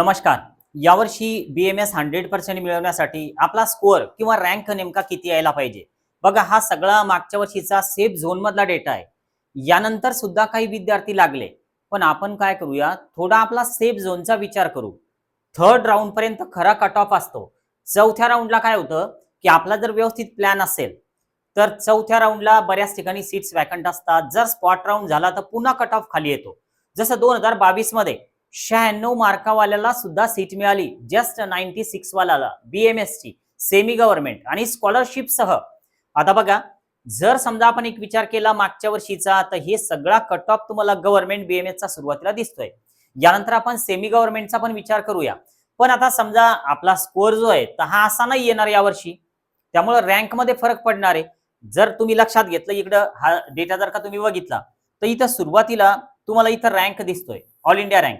नमस्कार. यावर्षी B M S hundred percent मिळवण्यासाठी आपला स्कोअर किंवा रँक नेमका किती यायला पाहिजे? बघा हा सगळा मागच्या वर्षीचा सेफ झोन मधला डेटा आहे. यानंतर सुद्धा काही विद्यार्थी लागले. पण आपण काय करूया? थोडा आपला सेफ झोनचा विचार करू. थर्ड राऊंड पर्यंत खरा कट ऑफ असतो. चौथ्या राऊंडला काय होतं? की आपला जर व्यवस्थित प्लॅन असेल तर चौथ्या राऊंडला बऱ्याच ठिकाणी सीट्स वॅकंट असतात. जर स्पॉट राऊंड झाला तर पुन्हा कट ऑफ खाली येतो. जसं दोन हजार बावीसमध्ये शहाण्णव मार्कावाल्याला सुद्धा सीट मिळाली. जस्ट नाईन्टी सिक्स वाल्याला बीएमएस ची सेमी गव्हर्नमेंट आणि स्कॉलरशिप सह. आता बघा जर समजा आपण एक विचार केला मागच्या वर्षीचा तर हे सगळा कट ऑफ तुम्हाला गव्हर्नमेंट बीएमएस चा सुरुवातीला दिसतोय. यानंतर आपण सेमी गव्हर्नमेंटचा पण विचार करूया. पण आता समजा आपला स्कोअर जो आहे तर हा असा नाही येणार यावर्षी त्यामुळे रँकमध्ये फरक पडणार आहे. जर तुम्ही लक्षात घेतलं इकडं हा डेटा जर का तुम्ही बघितला तर इथं सुरुवातीला तुम्हाला इथं रँक दिसतोय. ऑल इंडिया रँक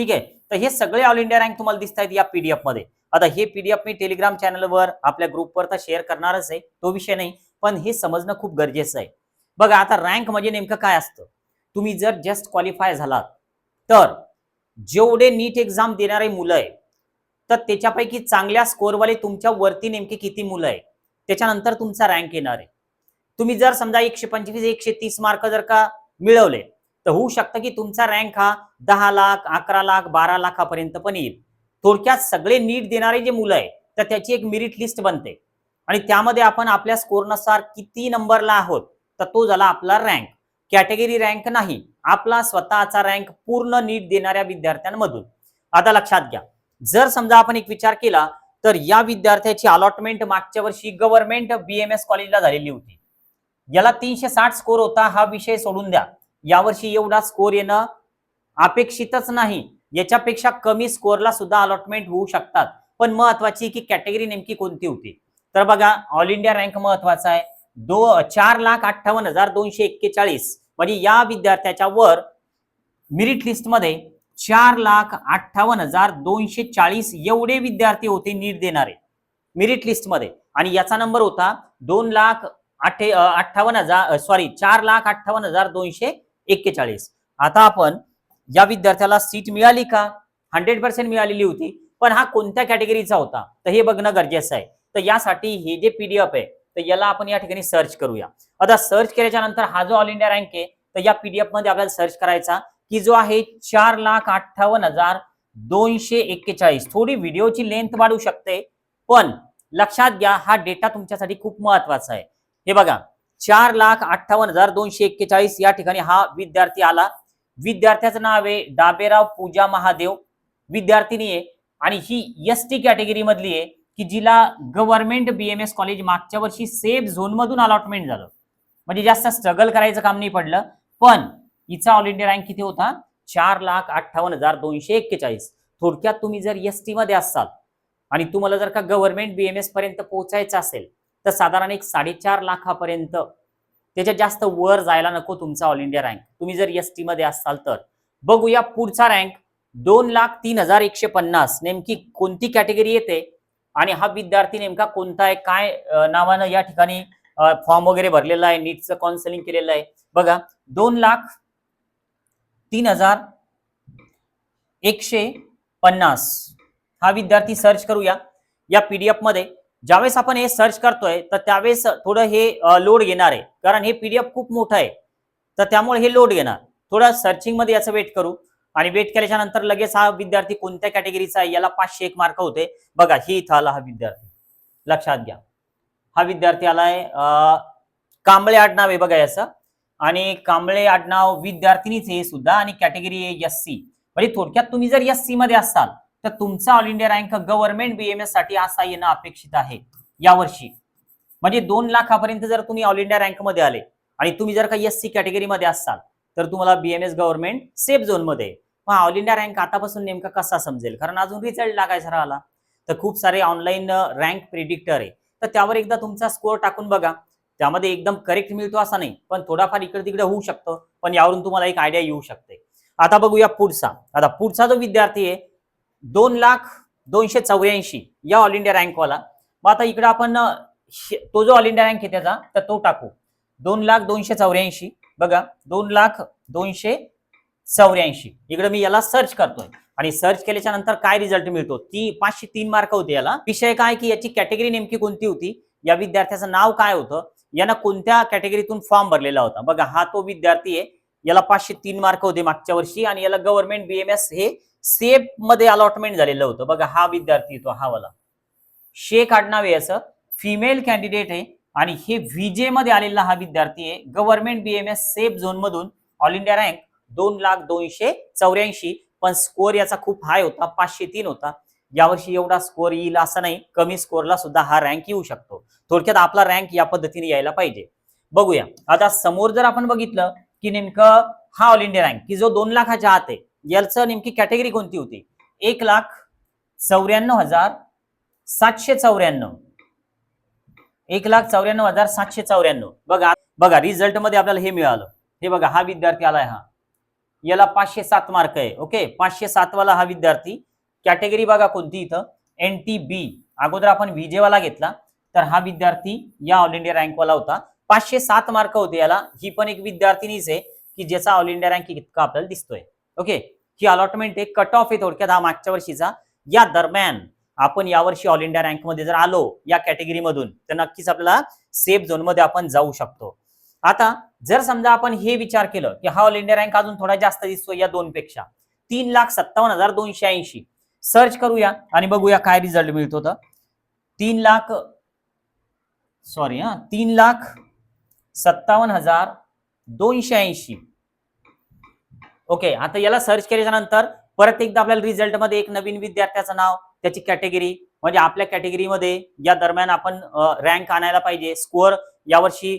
ठीक आहे? तर हे सगळे ऑल इंडिया रँक तुम्हाला दिसत आहेत या पीडीएफमध्ये. आता हे पीडीएफ मी टेलिग्राम चॅनलवर आपल्या ग्रुपवर तर शेअर करणारच आहे तो विषय नाही पण हे समजणं खूप गरजेचं आहे. बघा आता रँक म्हणजे नेमकं काय असतं? तुम्ही जर जस्ट क्वालिफाय झालात तर जेवढे नीट एक्झाम देणारे मुलं आहे तर त्याच्यापैकी चांगल्या स्कोअरवाले तुमच्या वरती नेमके किती मुलं आहे त्याच्यानंतर तुमचा रँक येणार आहे. तुम्ही जर समजा एकशे पंचवीस एकशे तीस मार्क जर का मिळवले तर होऊ शकतं की तुमचा रँक हा दहा लाख अकरा लाख बारा लाखापर्यंत पण येईल. थोडक्यात सगळे नीट देणारे जे मुलं आहे तर त्याची एक मेरिट लिस्ट बनते. आणि त्यामध्ये आपण आपल्या स्कोरनुसार किती नंबरला आहोत तर तो झाला आपला रँक कॅटेगरी रँक नाही आपला स्वतःचा रँक पूर्ण नीट देणाऱ्या विद्यार्थ्यांमधून. आता लक्षात घ्या. जर समजा आपण एक विचार केला तर या विद्यार्थ्याची अलॉटमेंट मागच्या वर्षी गव्हर्नमेंट बीएमएस कॉलेजला झालेली होती. याला तीनशे साठ स्कोर होता हा विषय सोडून द्या. यावर्षी एवढा स्कोर येणं अपेक्षितच नाही. याच्यापेक्षा कमी स्कोरला सुद्धा अलॉटमेंट होऊ शकतात. पण महत्वाची की कॅटेगरी नेमकी कोणती होती? तर बघा ऑल इंडिया रँक महत्त्वाचा आहे. दो चार लाख अठ्ठावन्न हजार दोनशे एक्केचाळीस. म्हणजे या विद्यार्थ्याच्या वर मेरिट लिस्टमध्ये चार लाख अठ्ठावन्न हजार दोनशे चाळीस एवढे विद्यार्थी होते नीट देणारे. मेरिट लिस्टमध्ये आणि याचा नंबर होता दोन लाख अठ्ठे अठ्ठावन्न हजार सॉरी चार लाख अठ्ठावन्न हजार दोनशे एक्केचाळीस. आता आपण या विद्यार्थ्याला सीट मिळाली का? हंड्रेड पर्सेंट मिळालेली होती पण हा कोणत्या कॅटेगरीचा होता? तर हे बघणं गरजेचं आहे. तर यासाठी हे जे पीडीएफ आहे तर याला आपण या ठिकाणी सर्च करूया. आता सर्च केल्याच्यानंतर हा जो ऑल इंडिया रँक आहे तर या पीडीएफमध्ये आपल्याला सर्च करायचा की जो आहे चार लाख अठ्ठावन्न हजार दोनशे एक्केचाळीस. थोडी व्हिडिओची लेंथ वाढू शकते पण लक्षात घ्या हा डेटा तुमच्यासाठी खूप महत्त्वाचा आहे. हे बघा चार लाख अठ्ठावन्न हजार दोनशे एक्केचाळीस या ठिकाणी हा विद्यार्थी आला. विद्यार्थ्याचं नाव आहे डाबेराव पूजा महादेव. विद्यार्थिनी आहे आणि ही एस टी कॅटेगरी मधली आहे की जिला गव्हर्नमेंट बीएमएस कॉलेज मागच्या वर्षी सेफ झोन मधून अलॉटमेंट झालं. म्हणजे जास्त स्ट्रगल करायचं काम नाही पडलं. पण हिचा ऑल इंडिया रँक किती होता? चार लाख अठ्ठावन्न हजार दोनशे एक्केचाळीस. थोडक्यात तुम्ही जर एस टी मध्ये असाल आणि तुम्हाला जर का गव्हर्नमेंट बीएमएस पर्यंत पोहोचायचं असेल तर साधारण एक साडेचार लाखापर्यंत त्याच्यात जास्त वर जायला नको तुमचा ऑल इंडिया रँक तुम्ही जर एस टी मध्ये असाल तर. बघूया पुढचा रँक दोन लाख तीन हजार एकशे पन्नास. नेमकी कोणती कॅटेगरी येते? आणि हा विद्यार्थी नेमका कोणता आहे? काय नावानं या ठिकाणी फॉर्म वगैरे भरलेला आहे? नीटचं काउन्सिलिंग केलेलं आहे. बघा दोन लाख तीन हजार एकशे पन्नास. हा विद्यार्थी सर्च करूया. या पीडीएफमध्ये ज्यावेळेस आपण हे सर्च करतोय तर त्यावेळेस थोडं हे लोड घेणार आहे. कारण हे पीडीएफ खूप मोठं आहे. तर त्यामुळे हे लोड घेणार. थोडं सर्चिंगमध्ये याचं वेट करू. आणि वेट केल्याच्यानंतर लगेच हा विद्यार्थी कोणत्या कॅटेगरीचा आहे याला पाचशे एक मार्क होते. बघा ही इथं आला हा विद्यार्थी. लक्षात घ्या. हा विद्यार्थी आलाय कांबळे आडनाव आहे बघा याचं. आणि कांबळे आडनाव विद्यार्थिनीच हे सुद्धा. आणि कॅटेगरी आहे एस सी म्हणजे थोडक्यात तुम्ही जर एस सी मध्ये असाल तर तुमचा ऑल इंडिया रँक गव्हर्नमेंट बीएमएससाठी असा येणं अपेक्षित आहे. यावर्षी. म्हणजे दोन लाखापर्यंत जर तुम्ही ऑल इंडिया रँकमध्ये आले आणि तुम्ही जर का एस सी कॅटेगरीमध्ये असाल तर तुम्हाला बीएमएस गव्हर्नमेंट सेफ झोनमध्ये मग ऑल इंडिया रँक आतापासून नेमका कसा समजेल? कारण अजून रिझल्ट लागायचा राहिला. तर खूप सारे ऑनलाईन रँक प्रिडिक्टर आहे. तर त्यावर एकदा तुमचा स्कोअर टाकून बघा. त्यामध्ये एकदम करेक्ट मिळतो असा नाही पण थोडाफार इकडे तिकडे होऊ शकतं. पण यावरून तुम्हाला एक आयडिया येऊ शकते. आता बघूया पुढचा. आता पुढचा जो विद्यार्थी आहे दोन लाख दोनशे चौऱ्याऐंशी या ऑल इंडिया रँकवाला मग आता इकडे आपण तो जो ऑल इंडिया रँक आहे त्याचा तर तो टाकू. दोन लाख दोनशे चौऱ्याऐंशी. बघा दोन लाख दोनशे चौऱ्याऐंशी. इकडे मी याला सर्च करतोय. आणि सर्च केल्याच्यानंतर काय रिझल्ट मिळतो? ती पाचशे तीन मार्क होते याला. विषय काय की याची कॅटेगरी नेमकी कोणती होती? या विद्यार्थ्याचं नाव काय होतं? यानं कोणत्या कॅटेगरीतून फॉर्म भरलेला होता? बघा हा तो विद्यार्थी आहे. याला पाचशे तीन मार्क होते मागच्या वर्षी. आणि याला गव्हर्नमेंट बीएमएस हे सेफमध्ये अलॉटमेंट झालेलं होतं. बघा हा विद्यार्थी येतो हा वाला. शेख आडनाव आहे असं फिमेल कॅन्डिडेट आहे. आणि हे व्हीजे मध्ये आलेला हा विद्यार्थी आहे. गव्हर्नमेंट बीएमएस सेफ झोन मधून ऑल इंडिया रँक दोन लाख दोनशे चौऱ्याऐंशी. पण स्कोअर याचा खूप हाय होता पाचशे तीन होता. यावर्षी एवढा स्कोअर येईल असं नाही. कमी स्कोअरला सुद्धा हा रँक येऊ शकतो. थोडक्यात आपला रँक या पद्धतीने यायला पाहिजे. बघूया. आता समोर जर आपण बघितलं की नेमकं हा ऑल इंडिया रँक की जो दोन लाखाच्या आत आहे याचं नेमकी कॅटेगरी कोणती होती? एक लाख चौऱ्याण्णव हजार सातशे चौऱ्याण्णव. एक लाख चौऱ्याण्णव हजार सातशे चौऱ्याण्णव. बघा बघा रिझल्टमध्ये आपल्याला हे मिळालं. हे बघा हा विद्यार्थी आलाय हा. याला पाचशे सात मार्क आहे ओके पाचशे सात वाला हा विद्यार्थी. कॅटेगरी बघा कोणती इथं? एन टी बी अगोदर आपण विजेवाला घेतला तर हा विद्यार्थी या ऑल इंडिया रँकवाला होता. पाचशे सात मार्क होते याला. ही पण एक विद्यार्थिनीच आहे की ज्याचा ऑल इंडिया रँक इतका आपल्याला दिसतोय. ओके ही अलॉटमेंट एक कट ऑफ आहे थोडक्यात हा मागच्या वर्षीचा. या दरम्यान आपण यावर्षी ऑल इंडिया रँकमध्ये जर आलो या कॅटेगरी मधून तर नक्कीच आपल्याला सेफ झोनमध्ये आपण जाऊ शकतो. आता जर समजा आपण हे विचार केलं की हा ऑल इंडिया रँक अजून थोडा जास्त दिसतो या दोन पेक्षा. तीन लाख सत्तावन्न हजार दोनशे ऐंशी. सर्च करूया आणि बघूया काय रिझल्ट मिळतो तर. तीन लाख सॉरी हा तीन लाख सत्तावन्न हजार दोनशे ऐंशी. ओके आता याला सर्च केल्याच्यानंतर परत एकदा आपल्याला रिझल्टमध्ये एक नवीन विद्यार्थ्याचं नाव त्याची कॅटेगरी म्हणजे आपल्या कॅटेगरीमध्ये या दरम्यान आपण रँक आणायला पाहिजे. स्कोअर यावर्षी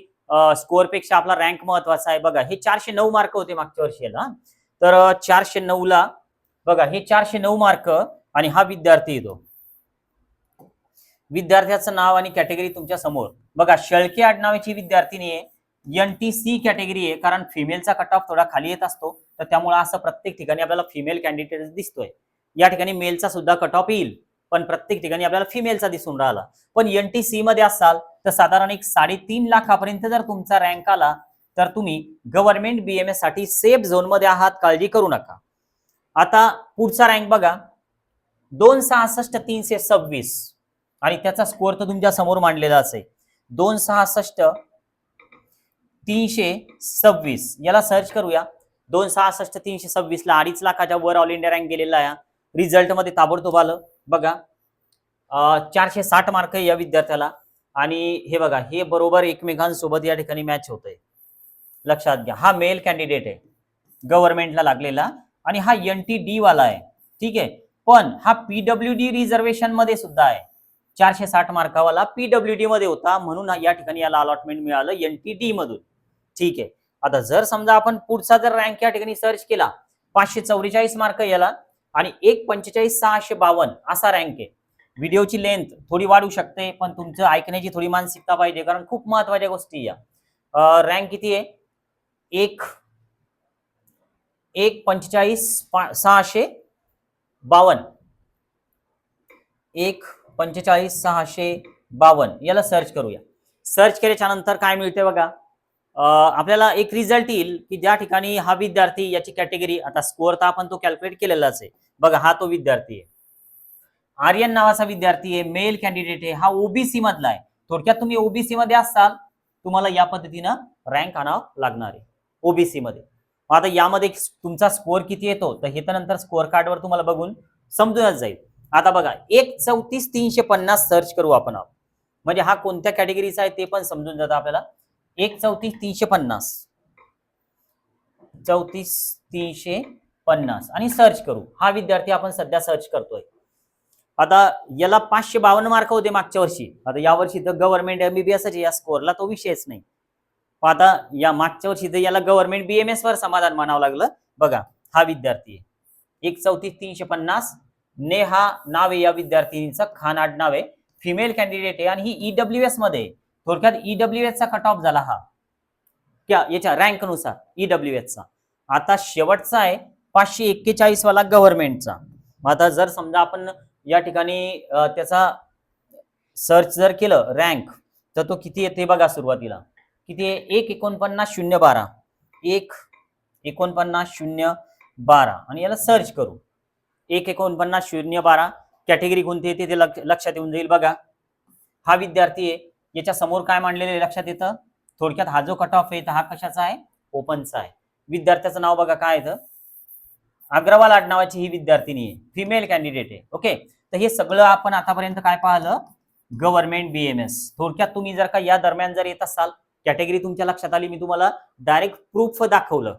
स्कोअरपेक्षा आपला रँक महत्त्वाचा आहे. बघा हे चारशे नऊ मार्क होते मागच्या वर्षी याला. तर चारशे नऊ ला बघा हे चारशे नऊ मार्क आणि हा विद्यार्थी येतो. विद्यार्थ्याचं नाव आणि कॅटेगरी तुमच्यासमोर. बघा शेळके आडनावाची विद्यार्थिनी आहे. एन टी सी कॅटेगरी आहे कारण फिमेलचा कट ऑफ थोडा खाली येत असतो. तर त्यामुळे असं प्रत्येक ठिकाणी आपल्याला फिमेल कॅन्डिडेट दिसतोय. या ठिकाणी मेलचा सुद्धा कट ऑफ येईल पण प्रत्येक ठिकाणी आपल्याला फिमेलचा दिसून राहिला. पण एन टी सी मध्ये असाल तर साधारण एक साडेतीन लाखापर्यंत जर तुमचा रँक आला तर तुम्ही गव्हर्नमेंट बीएमएससाठी सेफ झोनमध्ये आहात काळजी करू नका. आता पुढचा रँक बघा. दोन सहासष्ट तीनशे सव्वीस. आणि त्याचा स्कोअर तर तुमच्यासमोर मांडलेला असेल दोन सहासष्ट तीनशे सव्वीस. याला सर्च करूया. दोन सहासष्ट तीनशे सव्वीस ला अडीच लाखाच्या वर ऑल इंडिया रँक गेलेला आहे. रिझल्टमध्ये ताबडतोब आलं. बघा. चारशे साठ मार्क या विद्यार्थ्याला. आणि हे बघा हे बरोबर एकमेकांसोबत या ठिकाणी मॅच होत आहे लक्षात घ्या. हा मेल कॅन्डिडेट आहे. गव्हर्नमेंटला लागलेला. आणि हा एन टी डी वाला आहे. ठीक आहे? पण हा पीडब्ल्यू डी रिझर्वेशनमध्ये सुद्धा आहे. चारशे साठ मार्कावाला पीडब्ल्यू डी मध्ये होता. म्हणून या ठिकाणी याला अलॉटमेंट मिळालं एन टी डी मधून. ठीक आहे. आता जर समजा आपण पुढचा जर रँक या ठिकाणी सर्च केला पाचशे चौवेचाळीस मार्क याला आणि एक पंचेचाळीस सहाशे बावन्न असा रँक आहे. व्हिडिओची लेंथ थोडी वाढू शकते पण तुमचं ऐकण्याची थोडी मानसिकता पाहिजे कारण खूप महत्त्वाच्या गोष्टी या. रँक किती आहे? एक एक पंचेचाळीस सहाशे बावन्न. एक पंचेचाळीस सहाशे बावन्न याला सर्च करूया. सर्च केल्याच्यानंतर काय मिळते बघा? आपल्याला एक रिझल्ट येईल की ज्या ठिकाणी हा विद्यार्थी याची कॅटेगरी आता स्कोअर तर आपण तो कॅल्क्युलेट केलेलाच आहे. बघा हा तो विद्यार्थी आहे. आर्यन नावाचा विद्यार्थी आहे मेल कॅन्डिडेट आहे. हा ओबीसी मधला आहे. थोडक्यात तुम्ही ओबीसी मध्ये असाल तुम्हाला या पद्धतीनं रँक आणावं लागणार आहे. ओबीसी मध्ये. आता यामध्ये तुमचा स्कोअर किती येतो? तर हे तर नंतर स्कोअर कार्डवर तुम्हाला बघून समजूनच जाईल. आता बघा एक चौतीस तीनशे पन्नास सर्च करू आपण. म्हणजे हा कोणत्या कॅटेगरीचा आहे ते पण समजून जातं आपल्याला. एक चौतीस तीनशे पन्नास. चौतीस तीनशे पन्नास. आणि सर्च करू. हा विद्यार्थी आपण सध्या सर्च करतोय. आता याला पाचशे बावन्न मार्क होते मागच्या वर्षी. आता या वर्षी तर गव्हर्नमेंट एमबीबीएस या स्कोअरला तो विषयच नाही. आता या मागच्या वर्षी तर याला गव्हर्नमेंट बीएमएस वर समाधान मानावं लागलं. बघा हा विद्यार्थी आहे. एक चौतीस तीनशे पन्नास. नेहा नाव आहे या विद्यार्थिनीचं खान आडनाव आहे. फिमेल कॅन्डिडेट आहे. आणि ही ईडब्ल्यू एसमध्ये आहे. थोडक्यात ईडब्ल्यू एच चा कट ऑफ झाला हा. क्या याच्या रँकनुसार ईडब्ल्यू एस चा. आता शेवटचा आहे पाचशे एक्केचाळीस वाला गव्हर्नमेंटचा मग आता जर समजा आपण या ठिकाणी त्याचा सर्च जर केलं रँक तर तो किती येते बघा सुरुवातीला. किती आहे? एक एकोणपन्नास शून्य बारा. एक एकोणपन्नास शून्य बारा. आणि याला सर्च करू. एक एकोणपन्नास शून्य बारा. कॅटेगरी कोणती येते ते लक्ष- लक्षात येऊन जाईल बघा. हा विद्यार्थी आहे याच्या समोर काय मांडलेलं लक्षात येतं? थोडक्यात हा जो कट ऑफ आहे तर हा कशाचा आहे? ओपनचा आहे. विद्यार्थ्याचं नाव बघा काय येतं? अग्रवाल आडनावाची ही विद्यार्थिनी आहे. फिमेल कॅन्डिडेट आहे. ओके तर हे सगळं आपण आतापर्यंत काय पाहिलं? गव्हर्नमेंट बीएमएस थोडक्यात तुम्ही जर का या दरम्यान जर येत असाल कॅटेगरी तुमच्या लक्षात आली मी तुम्हाला डायरेक्ट प्रूफ दाखवलं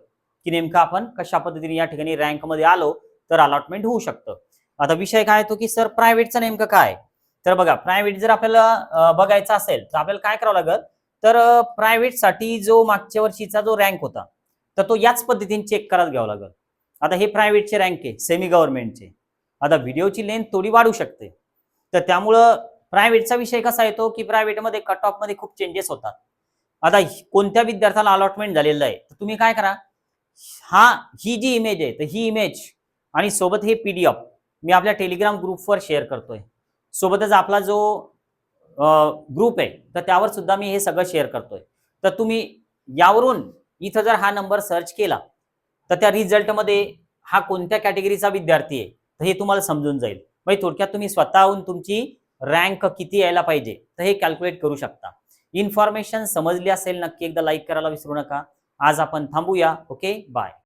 की नेमकं आपण कशा पद्धतीने या ठिकाणी रँकमध्ये आलो तर अलॉटमेंट होऊ शकतं. आता विषय काय येतो की सर प्रायव्हेटचं नेमकं काय? तर बघा प्रायव्हेट जर आपल्याला बघायचा बघायचं असेल तर आपल्याला काय करावं लागेल? तर प्रायव्हेटसाठी जो मागच्या वर्षीचा जो रँक होता तर तो याच पद्धतीने चेक करत घ्यावा लागेल. आता हे प्रायव्हेटचे रँक आहे सेमी गव्हर्नमेंटचे आता व्हिडिओची लेंथ थोडी वाढू शकते. तर त्यामुळं प्रायव्हेटचा विषय कसा येतो की प्रायव्हेटमध्ये कट ऑफमध्ये खूप चेंजेस होतात. आता कोणत्या विद्यार्थ्याला अलॉटमेंट झालेलं आहे तर तुम्ही काय करा हा ही जी इमेज आहे तर ही इमेज आणि सोबत हे पीडीएफ मी आपल्या टेलिग्राम ग्रुपवर शेअर करतोय. सोबतच आपला जो ग्रुप आहे तर त्यावर सुद्धा मी हे सगळं शेअर करतोय. तर तुम्ही यावरून इथं जर हा नंबर सर्च केला तर त्या रिझल्टमध्ये हा कोणत्या कॅटेगरीचा विद्यार्थी आहे तर हे तुम्हाला समजून जाईल. म्हणजे थोडक्यात तुम्ही स्वतःहून तुमची रँक किती यायला पाहिजे तर हे कॅल्क्युलेट करू शकता. इन्फॉर्मेशन समजली असेल नक्की एकदा लाईक करायला विसरू नका. आज आपण थांबूया ओके बाय